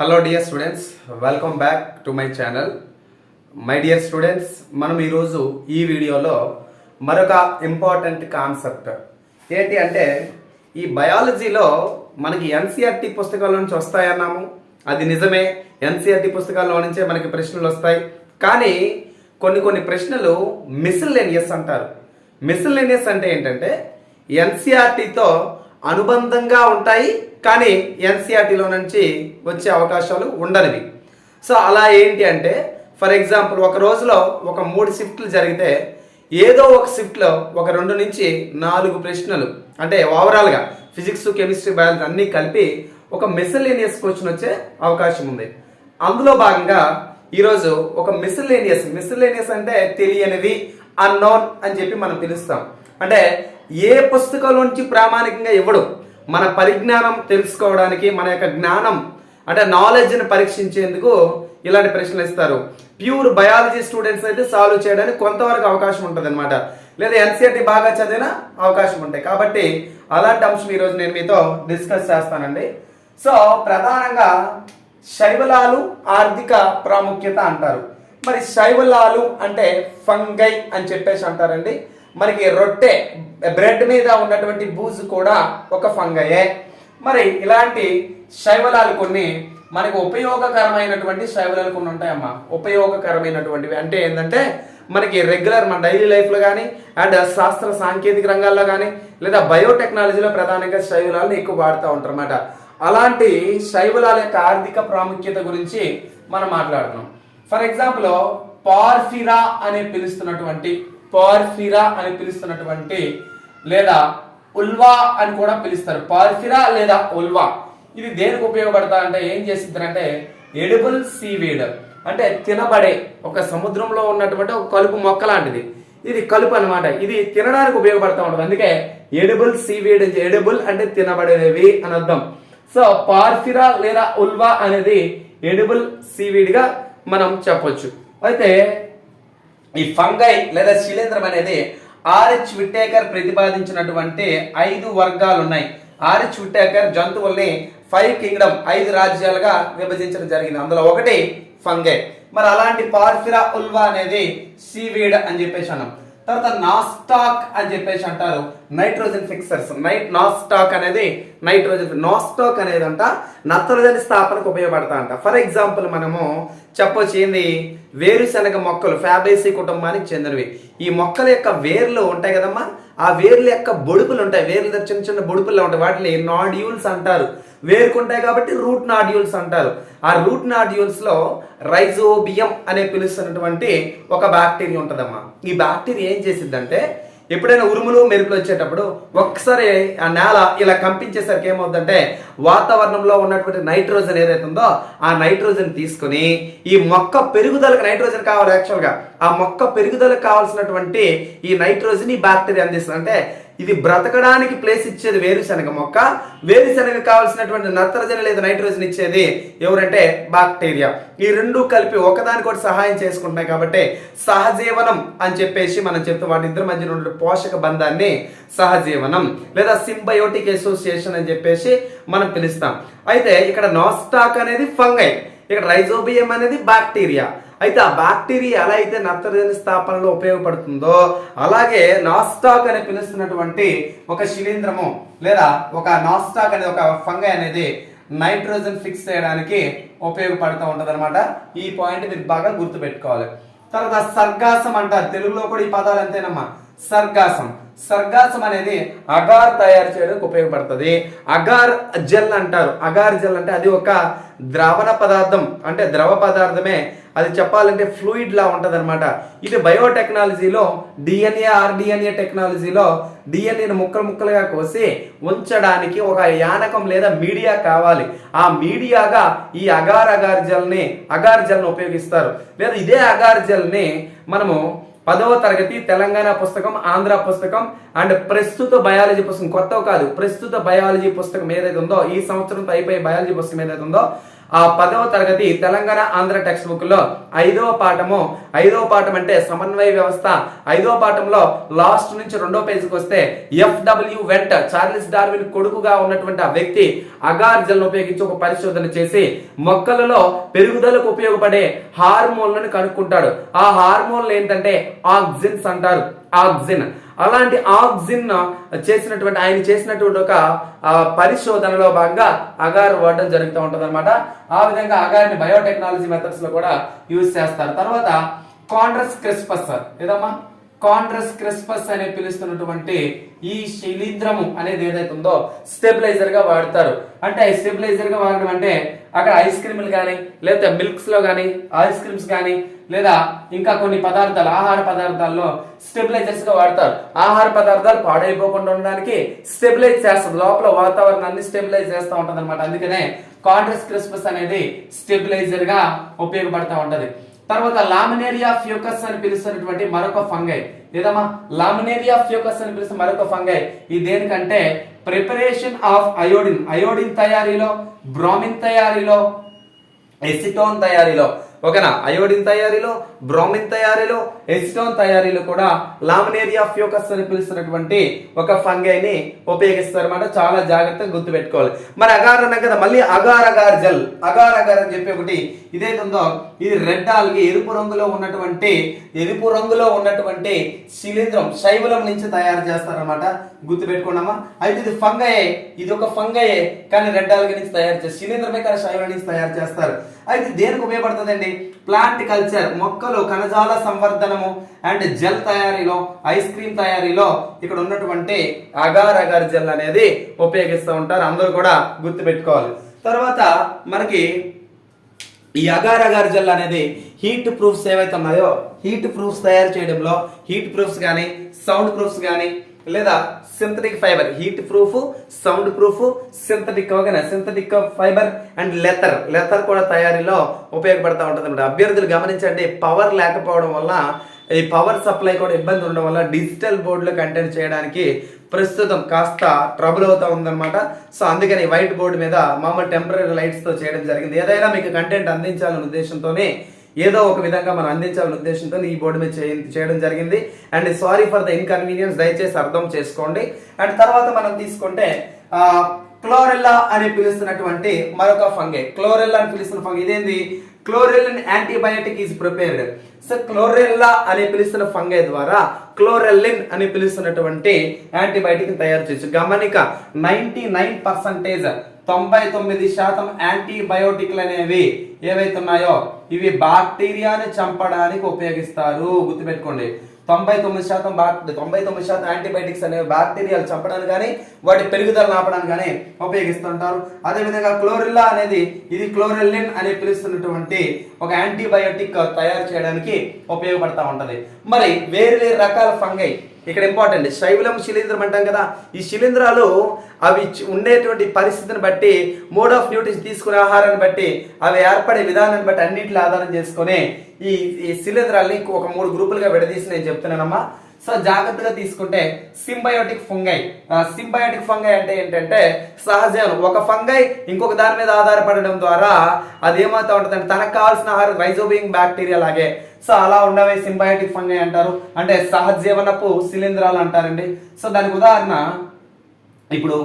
Hello dear students welcome back to my channel my dear students మనం ఈరోజు ఈ వీడియోలో మరొక ఇంపార్టెంట్ కాన్సెప్ట్ ఏంటి అంటే ఈ బయాలజీలో మనకి ఎన్సీఆర్టీ పుస్తకాల నుంచి వస్తాయన్నాము అది నిజమే. ఎన్సీఆర్టీ పుస్తకాల్లో నుంచే మనకి ప్రశ్నలు వస్తాయి. కానీ కొన్ని కొన్ని ప్రశ్నలు మిస్లేనియస్ అంటారు. మిస్లేనియస్ అంటే ఏంటంటే ఎన్సీఆర్టీతో అనుబంధంగా ఉంటాయి కానీ ఎన్సీఆర్టీలో నుంచి వచ్చే అవకాశాలు ఉండనివి. సో అలా ఏంటి అంటే ఫర్ ఎగ్జాంపుల్ ఒక రోజులో ఒక మూడు షిఫ్ట్లు జరిగితే ఏదో ఒక షిఫ్ట్లో ఒక రెండు నుంచి నాలుగు ప్రశ్నలు అంటే ఓవరాల్గా ఫిజిక్స్ కెమిస్ట్రీ బయాలజీ అన్నీ కలిపి ఒక మిసలేనియస్ క్వశ్చన్ వచ్చే అవకాశం ఉంది. అందులో భాగంగా ఈరోజు ఒక మిసలేనియస్ మిసలేనియస్ అంటే తెలియనివి అన్నోన్ అని చెప్పి మనం పిలుస్తాం. అంటే ఏ పుస్తకంలోంచి ప్రామాణికంగా ఇవ్వడు. మన పరిజ్ఞానం తెలుసుకోవడానికి మన యొక్క జ్ఞానం అంటే నాలెడ్జ్ని పరీక్షించేందుకు ఇలాంటి ప్రశ్నలు ఇస్తారు. ప్యూర్ బయాలజీ స్టూడెంట్స్ అయితే సాల్వ్ చేయడానికి కొంతవరకు అవకాశం ఉంటుంది అనమాట లేదా ఎన్సీఆర్టీ బాగా చదివిన అవకాశం ఉంటాయి. కాబట్టి అలాంటి అంశం ఈరోజు నేను మీతో డిస్కస్ చేస్తానండి. సో ప్రధానంగా శైవలాలు ఆర్థిక ప్రాముఖ్యత అంటారు. మరి శైవలాలు అంటే ఫంగై అని చెప్పేసి అంటారండి. మనకి రొట్టె బ్రెడ్ మీద ఉన్నటువంటి బూజు కూడా ఒక ఫంగయే. మరి ఇలాంటి శైవలాలు కొన్ని మనకు ఉపయోగకరమైనటువంటి శైవలాలు కొన్ని ఉంటాయమ్మా. ఉపయోగకరమైనటువంటివి అంటే ఏంటంటే మనకి రెగ్యులర్ మన డైలీ లైఫ్లో కానీ అండ్ శాస్త్ర సాంకేతిక రంగాల్లో కానీ లేదా బయోటెక్నాలజీలో ప్రధానంగా శైవలాలను ఎక్కువ వాడుతూ ఉంటారు అన్నమాట అలాంటి శైవలాల యొక్క ఆర్థిక ప్రాముఖ్యత గురించి మనం మాట్లాడుతున్నాం. ఫర్ ఎగ్జాంపుల్ పార్ఫిరా అని పిలుస్తున్నటువంటి పార్ఫిరా అని పిలుస్తున్నటువంటి లేదా ఉల్వా అని కూడా పిలుస్తారు. పార్ఫిరా లేదా ఉల్వా. ఇది దేనికి ఉపయోగపడతా అంటే ఏం చేసిద్దంటే ఎడిబుల్ సీవీడ్ అంటే తినబడే ఒక సముద్రంలో ఉన్నటువంటి ఒక కలుపు మొక్క లాంటిది. ఇది కలుపు అన్నమాట. ఇది తినడానికి ఉపయోగపడతా ఉంటుంది. అందుకే ఎడిబుల్ సీవీడ్ ఎడిబుల్ అంటే తినబడేవి అని అర్థం. సో పార్ఫిరా లేదా ఉల్వా అనేది ఎడిబుల్ సీవీడ్గా మనం చెప్పొచ్చు. అయితే ఈ ఫంగై లేదా శిలీంద్రం అనేది ఆర్హెచ్ విట్టేకర్ ప్రతిపాదించినటువంటి ఐదు వర్గాలు ఉన్నాయి ఆర్హెచ్ విట్టేకర్ జంతువుల్ని ఫైవ్ కింగ్డమ్ ఐదు రాజ్యాలుగా విభజించడం జరిగింది. అందులో ఒకటి ఫంగై. మరి అలాంటి పార్ఫిరా ఉల్వా అనేది సీవీడ్ అని చెప్పేసి అన్నాం. తర్వాత నాస్టాక్ అని చెప్పేసి అంటారు. Nitrogen fixers. నైట్ నాస్టాక్ అనేది నైట్రోజన్ నాస్టాక్ అనేది అంట నత్రజని స్థాపనకు ఉపయోగపడతా అంట. ఫర్ ఎగ్జాంపుల్ మనము చెప్పొచ్చు ఏంది? వేరుశనగ మొక్కలు ఫ్యాబేసి కుటుంబానికి చెందినవి. ఈ మొక్కల యొక్క వేర్లు ఉంటాయి కదమ్మా? ఆ వేర్ల యొక్క బొడుపులు ఉంటాయి. వేర్ల దగ్గర చిన్న చిన్న బొడుపులు ఉంటాయి. వాటిని నాడ్యూల్స్ అంటారు. వేరుకుంటాయి కాబట్టి రూట్ నాడ్యూల్స్ అంటారు. ఆ రూట్ నాడ్యూల్స్లో రైజోబియం అనే పిలుస్తున్నటువంటి ఒక బ్యాక్టీరియా ఉంటుందమ్మా. ఈ బ్యాక్టీరియా ఏం చేసిద్దంటే ఎప్పుడైనా ఉరుములు మెరుపులు వచ్చేటప్పుడు ఒక్కసారి ఆ నేల ఇలా కంపించేసరికి ఏమవుతుందంటే వాతావరణంలో ఉన్నటువంటి నైట్రోజన్ ఏదైతే ఉందో ఆ నైట్రోజన్ తీసుకుని ఈ మొక్క పెరుగుదలకు నైట్రోజన్ కావాలి యాక్చువల్గా ఆ మొక్క పెరుగుదలకు కావాల్సినటువంటి ఈ నైట్రోజన్ ఈ బ్యాక్టీరియా అందిస్తుంది. అంటే ఇది బ్రతకడానికి ప్లేస్ ఇచ్చేది వేరుశనగ మొక్క. వేరుశనగ కావాల్సినటువంటి నత్రజని లేదా నైట్రోజన్ ఇచ్చేది ఎవరంటే బాక్టీరియా ఈ రెండు కలిపి ఒకదానికొకటి సహాయం చేసుకుంటున్నాయి కాబట్టి సహజీవనం అని చెప్పేసి మనం చెప్తూ వాటి ఇద్దరి మధ్య ఉన్న పోషక బంధాన్ని సహజీవనం లేదా సింబయోటిక్ అసోసియేషన్ అని చెప్పేసి మనం పిలుస్తాం. అయితే ఇక్కడ నాస్టాక్ అనేది ఫంగై ఇక్కడ రైజోబియం అనేది బాక్టీరియా అయితే ఆ బ్యాక్టీరియా ఎలా అయితే నత్రజని స్థాపనలో ఉపయోగపడుతుందో అలాగే నాస్టాక్ అని పిలుస్తున్నటువంటి ఒక శిలీంద్రము లేదా ఒక నాస్టాక్ అనేది ఒక ఫంగై అనేది నైట్రోజన్ ఫిక్స్ చేయడానికి ఉపయోగపడుతూ ఉంటుంది అనమాట ఈ పాయింట్ మీరు బాగా గుర్తుపెట్టుకోవాలి. తర్వాత సర్గాసం అంటారు. తెలుగులో కూడా ఈ పదాలు అంతేనమ్మా సర్గాసం. సర్గాసం అనేది అగార్ తయారు చేయడానికి ఉపయోగపడుతుంది. అగార్ జెల్ అంటారు. అగార్ జెల్ అంటే అది ఒక ద్రవణ పదార్థం. అంటే ద్రవ పదార్థమే. అది చెప్పాలంటే ఫ్లూయిడ్ లా ఉంటుంది అనమాట ఇది బయోటెక్నాలజీలో డిఎన్ఏ ఆర్డిఎన్ఏ టెక్నాలజీలో డిఎన్ఏను ముక్కలు ముక్కలుగా కోసి ఉంచడానికి ఒక యానకం లేదా మీడియా కావాలి. ఆ మీడియాగా ఈ అగార్ అగార్ జెల్ని అగార్ జెల్ని ఉపయోగిస్తారు. లేదా ఇదే అగార్ జెల్ని మనము పదవ తరగతి తెలంగాణ పుస్తకం ఆంధ్ర పుస్తకం అండ్ ప్రస్తుత బయాలజీ పుస్తకం. కొత్త కాదు ప్రస్తుత బయాలజీ పుస్తకం ఏదైతే ఉందో ఈ సంవత్సరంతో అయిపోయే బయాలజీ పుస్తకం ఏదైతే ఉందో ఆ పదవ తరగతి తెలంగాణ ఆంధ్ర టెక్స్ట్ బుక్లో ఐదవ పాఠము. ఐదవ పాఠం అంటే సమన్వయ వ్యవస్థ. ఐదవ పాఠంలో లాస్ట్ నుంచి రెండో పేజీకి వస్తే ఎఫ్డబ్ల్యూ వెంట చార్లెస్ డార్విన్ కొడుకుగా ఉన్నటువంటి ఆ వ్యక్తి అగార్జలను ఉపయోగించి ఒక పరిశోధన చేసి మొక్కలలో పెరుగుదలకు ఉపయోగపడే హార్మోన్లను కనుక్కుంటాడు. ఆ హార్మోన్లు ఏంటంటే ఆక్సిన్స్ అంటారు. ఆక్సిన్ అలాంటి ఆక్సిన్ చేసినటువంటి ఆయన చేసినటువంటి ఒక పరిశోధనలో భాగంగా అగార్ వాడడం జరుగుతూ ఉంటుంది అనమాట ఆ విధంగా అగార్ని బయోటెక్నాలజీ మెథడ్స్లో కూడా యూజ్ చేస్తారు. తర్వాత కాండ్రస్ క్రిస్పస్ ఏదమ్మా? కాండ్రస్ క్రిస్పస్ అని పిలుస్తున్నటువంటి ఈ శిలీంద్రము అనేది ఏదైతే ఉందో స్టెబిలైజర్గా వాడతారు. అంటే స్టెబిలైజర్గా వాడడం అంటే అక్కడ ఐస్ క్రీములు కానీ లేదా మిల్క్స్లో కానీ ఐస్ క్రీమ్స్ కానీ లేదా ఇంకా కొన్ని పదార్థాలు ఆహార పదార్థాల్లో స్టెబిలైజర్స్గా వాడతారు. ఆహార పదార్థాలు పాడైపోకుండా ఉండడానికి స్టెబిలైజ్ చేస్తుంది లోపల వాతావరణాన్ని స్టెబిలైజ్ చేస్తూ ఉంటుంది అనమాట అందుకనే కాండ్రస్ క్రిస్పస్ అనేది స్టెబిలైజర్గా ఉపయోగపడతా ఉంటది. తర్వాత లామినేరియా ఫ్యూకస్ అని పిలుస్తున్నటువంటి మరొక ఫంగై. లేదమ్మా లామినేరియా ఫ్యూకస్ అని పిలుస్తున్న మరొక ఫంగై. ఇది దేనికంటే? Preparation of iodine. అయోడిన్ తయారీలో బ్రామిన్ తయారీలో ఎసిటోన్ తయారీలో. ఓకేనా? అయోడిన్ తయారీలో బ్రోమిన్ తయారీలో ఎసిటోన్ తయారీలో కూడా లామినేరియా ఫ్యూకస్ అని పిలుస్తున్నటువంటి ఒక ఫంగైని ఉపయోగిస్తారన్నమాట. చాలా జాగ్రత్తగా గుర్తుపెట్టుకోవాలి. మరి అగార్ అన్నాం కదా మళ్ళీ agar agar gel. Agar agar అని చెప్పి ఒకటి ఇదైతే ఉందో ఇది రెడ్ ఆల్గి ఎరుపు రంగులో ఉన్నటువంటి ఎరుపు రంగులో ఉన్నటువంటి శిలీంద్రం శైవలం నుంచి తయారు చేస్తారన్నమాట. గుర్తుపెట్టుకున్నామా అయితే ఇది ఫంగయే ఇది ఒక ఫంగయే కానీ రెడ్ ఆల్గి నుంచి తయారు చేస్తారు శిలీంద్రమే కానీ శైవలం నుంచి తయారు చేస్తారు. అయితే దేనికి ఉపయోగపడుతుందండి? ప్లాంట్ కల్చర్ మొక్కలు కణజాల సంవర్ధనము అండ్ జెల్ తయారీలో ఐస్ క్రీమ్ తయారీలో ఇక్కడ ఉన్నటువంటి అగార్ అగార్ జెల్ అనేది ఉపయోగిస్తూ ఉంటారు. అందరూ కూడా గుర్తుపెట్టుకోవాలి. తర్వాత మనకి ఈ అగార్ అగార్ జెల్ అనేది హీట్ ప్రూఫ్స్ ఏవైతే ఉన్నాయో హీట్ ప్రూఫ్స్ తయారు చేయడంలో హీట్ ప్రూఫ్స్ కానీ సౌండ్ ప్రూఫ్స్ కానీ లేదా synthetic fibre heat proof sound proof synthetic ఓకేనా synthetic fibre and leather leather కూడా తయారీలో ఉపయోగపడతా ఉంటుంది అనమాట అభ్యర్థులు గమనించండి పవర్ లేకపోవడం వల్ల ఈ పవర్ సప్లై కూడా ఇబ్బంది ఉండడం వల్ల డిజిటల్ బోర్డులో కంటెంట్ చేయడానికి ప్రస్తుతం కాస్త ట్రబుల్ అవుతా ఉందన్నమాట. సో అందుకని వైట్ బోర్డు మీద మామూలు టెంపరీ లైట్స్తో చేయడం జరిగింది. ఏదైనా మీకు కంటెంట్ అందించాలనే ఉద్దేశంతోనే ఏదో ఒక విధంగా మనం అందించాలని ఉద్దేశంతో ఈ బోర్డు మీద చేయ- చేయడం జరిగింది. And sorry for the inconvenience దయచేసి అర్థం చేసుకోండి. అండ్ తర్వాత మనం తీసుకుంటే క్లోరెల్లా అని పిలుస్తున్నటువంటి మరొక ఫంగే. క్లోరెల్లా అని పిలుస్తున్న ఫంగే. ఇదేంది? Chlorellin antibiotic is prepared. So chlorella అని పిలుస్తున్న ఫంగై ద్వారా క్లోరెల్లిన్ అని పిలుస్తున్నటువంటి యాంటీబయాటిక్ తయారు చేయొచ్చు. గమనిక నైన్టీ నైన్ పర్సంటేజ్ తొంభై తొమ్మిది శాతం యాంటీబయోటిక్లు అనేవి ఏవైతే ఉన్నాయో ఇవి బాక్టీరియాని చంపడానికి ఉపయోగిస్తారు. గుర్తుపెట్టుకోండి. తొంభై తొమ్మిది శాతం బాక్ తొంభై తొమ్మిది శాతం యాంటీబయాటిక్స్ అనేవి బాక్టీరియాలు చంపడానికి కానీ వాటి పెరుగుదల ఆపడానికి కానీ ఉపయోగిస్తుంటారు. అదేవిధంగా క్లోరిల్లా అనేది ఇది క్లోరిల్లిన్ అని పిలుస్తున్నటువంటి ఒక యాంటీబయోటిక్ తయారు చేయడానికి ఉపయోగపడతా ఉంటుంది. మరి వేరు వేరు రకాల ఫంగై ఇక్కడ ఇంపార్టెంట్ శైవలం శిలీంద్రం అంటాం కదా. ఈ శిలీంధ్రాలు అవి ఉండేటువంటి పరిస్థితిని బట్టి మోడ్ ఆఫ్ న్యూట్రిషన్ తీసుకునే ఆహారాన్ని బట్టి అవి ఏర్పడే విధానాన్ని బట్టి అన్నింటిని ఆధారం చేసుకొని ఈ ఈ శిలీంధ్రాల్ని ఒక మూడు గ్రూపులుగా విడదీసి నేను చెప్తున్నానమ్మా. సో జాగ్రత్తగా తీసుకుంటే సింబయోటిక్ ఫంగై. సింబయోటిక్ ఫంగై అంటే ఏంటంటే సహజం ఒక ఫంగై ఇంకొక దాని మీద ఆధారపడడం ద్వారా అది ఏమవుతా ఉంటుందంటే తనకు కావాల్సిన ఆహారం రైజోబియింగ్ బ్యాక్టీరియా లాగే. సో అలా ఉండవే సింబయోటిక్ ఫంగై అంటారు. అంటే సహజీవనపు శిలీంధ్రాలు అంటారండి. సో దానికి ఉదాహరణ ఇప్పుడు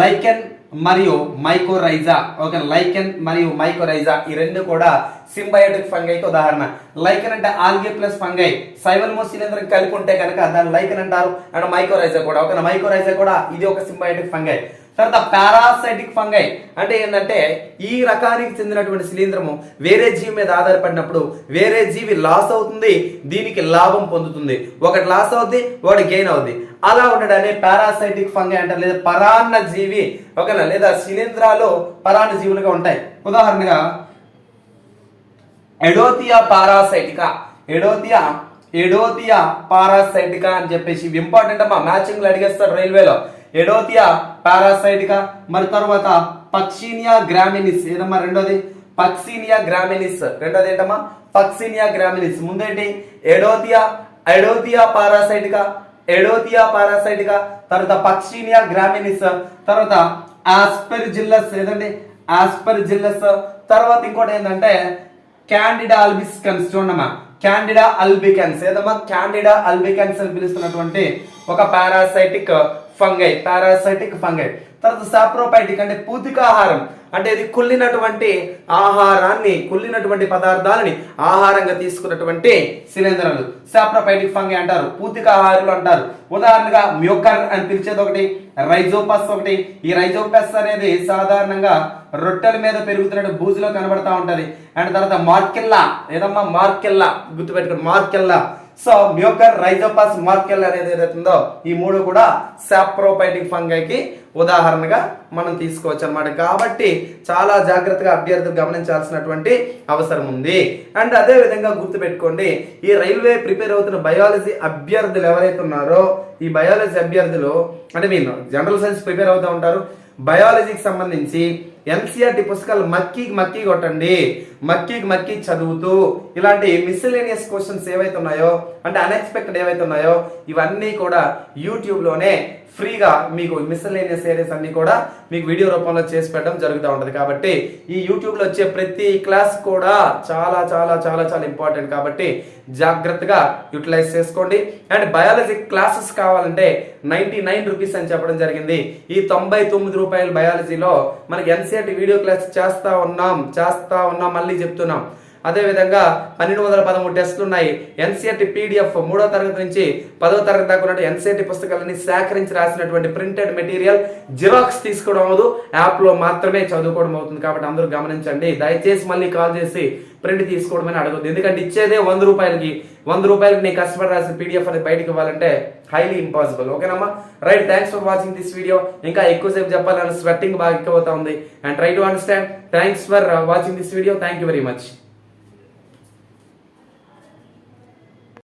లైకెన్ మరియు మైకోరైజా ఓకే లైకెన్ మరియు మైకోరైజా ఈ రెండు కూడా సింబయోటిక్ ఫంగైకి ఉదాహరణ. లైకెన్ అంటే ఆల్గే ప్లస్ ఫంగై సైవల్మో శిలీంద్రం కలిపి ఉంటే కనుక దాన్ని లైకెన్ అంటారు. అండ్ మైకోరైజా కూడా. ఓకే మైకోరైజా కూడా ఇది ఒక సింబయోటిక్ ఫంగై తర్వాత పారాసైటిక్ ఫంగై అంటే ఏంటంటే ఈ రకానికి చెందినటువంటి శిలీంధ్రము వేరే జీవి మీద ఆధారపడినప్పుడు వేరే జీవి లాస్ అవుతుంది దీనికి లాభం పొందుతుంది. ఒకటి లాస్ అవుద్ది ఒకటి గెయిన్ అవుద్ది. అలా ఉండడాన్ని పారాసైటిక్ ఫంగై అంటారు. లేదా పరాన్న జీవి ఓకేనా లేదా శిలీంధ్రాలు పరాన్న జీవులుగా ఉంటాయి. ఉదాహరణగా ఎడోతియా పారాసైటికా. ఎడోతియా ఎడోతియా పారాసైటికా అని చెప్పేసి ఇవి ఇంపార్టెంట్ అమ్మా. మ్యాచింగ్లు అడిగేస్తారు రైల్వేలో. ఎడోతియా పారాసైటికా మరి తర్వాత పక్షీనియా గ్రామినిస్ ఏదమ్మా రెండోది? పక్సీనియా గ్రామినిస్. రెండోది ఏంటమ్మా? పక్సీనియా గ్రామినిస్. ముందేంటి? ఎడోతియా ఎడోతియా పారాసైటికా ఎడోతియా పారాసైటికా తర్వాత పక్షీనియా గ్రామినిస్ తర్వాత ఆస్పెరిజిల్లస్ ఏదండి? ఆస్పర్జిల్లస్. తర్వాత ఇంకోటి ఏంటంటే క్యాండిడా అల్బిస్కన్స్ చూడమ్మా. Candida albicans. ఏదమ్మా? క్యాండిడా అల్బికన్స్ అని పిలుస్తున్నటువంటి ఒక పారాసైటిక్ ఫంగై పారాసైటిక్ ఫంగై. తర్వాత సాప్రోపైటిక్ అంటే పూతికాహారం అంటే ఇది కుళ్ళినటువంటి ఆహారాన్ని కుళ్ళినటువంటి పదార్థాలని ఆహారంగా తీసుకున్నటువంటి శిలీంధ్రాలు సాప్రోపైటిక్ ఫంగై అంటారు పూతికాహారులు అంటారు. ఉదాహరణగా మ్యోకర్ అని పిలిచేది ఒకటి రైజోపస్ ఒకటి. ఈ రైజోపస్ అనేది సాధారణంగా రొట్టెల మీద పెరుగుతున్న బూజులో కనబడతా ఉంటది. అండ్ తర్వాత మార్కెల్లా ఏదమ్మా మార్కెల్లా గుర్తుపెట్టుకోండి Morchella. So Mucor Rhizopus Morchella అనేది ఏదైతే ఉందో ఈ మూడు కూడా సాప్రోపైటిక్ ఫంగైకి ఉదాహరణగా మనం తీసుకోవచ్చు అన్నమాట. కాబట్టి చాలా జాగ్రత్తగా అభ్యర్థులు గమనించాల్సినటువంటి అవసరం ఉంది. అండ్ అదే విధంగా గుర్తుపెట్టుకోండి ఈ రైల్వే ప్రిపేర్ అవుతున్న బయాలజీ అభ్యర్థులు ఎవరైతే ఉన్నారో ఈ బయాలజీ అభ్యర్థులు అంటే మీరు జనరల్ సైన్స్ ప్రిపేర్ అవుతూ ఉంటారు బయాలజీకి సంబంధించి ఎన్సీఆర్టీ పుస్తకాలు మక్కీకి మక్కీ కొట్టండి. మక్కీకి మక్కీ చదువుతూ ఇలాంటి మిస్సిలేనియస్ క్వశ్చన్స్ ఏవైతే ఉన్నాయో అంటే అన్ఎక్స్పెక్టెడ్ ఏవైతే ఉన్నాయో ఇవన్నీ కూడా యూట్యూబ్లోనే ఫ్రీగా మీకు మిస్సలేనియస్ ఏరియాస్ అన్ని కూడా మీకు వీడియో రూపంలో చేసి పెట్టడం జరుగుతూ ఉంటుంది. కాబట్టి ఈ యూట్యూబ్లో వచ్చే ప్రతి క్లాస్ కూడా చాలా చాలా చాలా చాలా ఇంపార్టెంట్ కాబట్టి జాగ్రత్తగా యూటిలైజ్ చేసుకోండి. అండ్ బయాలజీ క్లాసెస్ కావాలంటే నైంటీ నైన్ రూపీస్ అని చెప్పడం జరిగింది. ఈ తొంభై తొమ్మిది రూపాయల బయాలజీలో మనకి ఎన్సీఆర్టీ వీడియో క్లాస్ చేస్తా ఉన్నాం చేస్తా ఉన్నాం మళ్ళీ చెప్తున్నాం. అదేవిధంగా పన్నెండు వందల పదమూడు టెస్టులు ఉన్నాయి. ఎన్సీఆర్టీ పీడిఎఫ్ మూడో తరగతి నుంచి పదో తరగతి దాకా ఉన్నట్టు ఎన్సీఆర్టీ పుస్తకాలని సేకరించి రాసినటువంటి ప్రింటెడ్ మెటీరియల్ జిరాక్స్ తీసుకోవడం అవ్వదు. యాప్లో మాత్రమే చదువుకోవడం అవుతుంది కాబట్టి అందరూ గమనించండి. దయచేసి మళ్ళీ కాల్ చేసి ప్రింట్ తీసుకోవడమని అడగద్దు. ఎందుకంటే ఇచ్చేదే వంద రూపాయలకి వంద రూపాయలకి నేను కష్టపడి రాసిన పీడిఎఫ్ అనేది బయటకు ఇవ్వాలంటే హైలీ ఇంపాసిబుల్ ఓకేనమ్మా? Right thanks for watching this video ఇంకా ఎక్కువసేపు చెప్పాలని స్వెట్టింగ్ బాగా ఎక్కువ అవుతా ఉంది. And try to understand thanks for watching this video thank you very much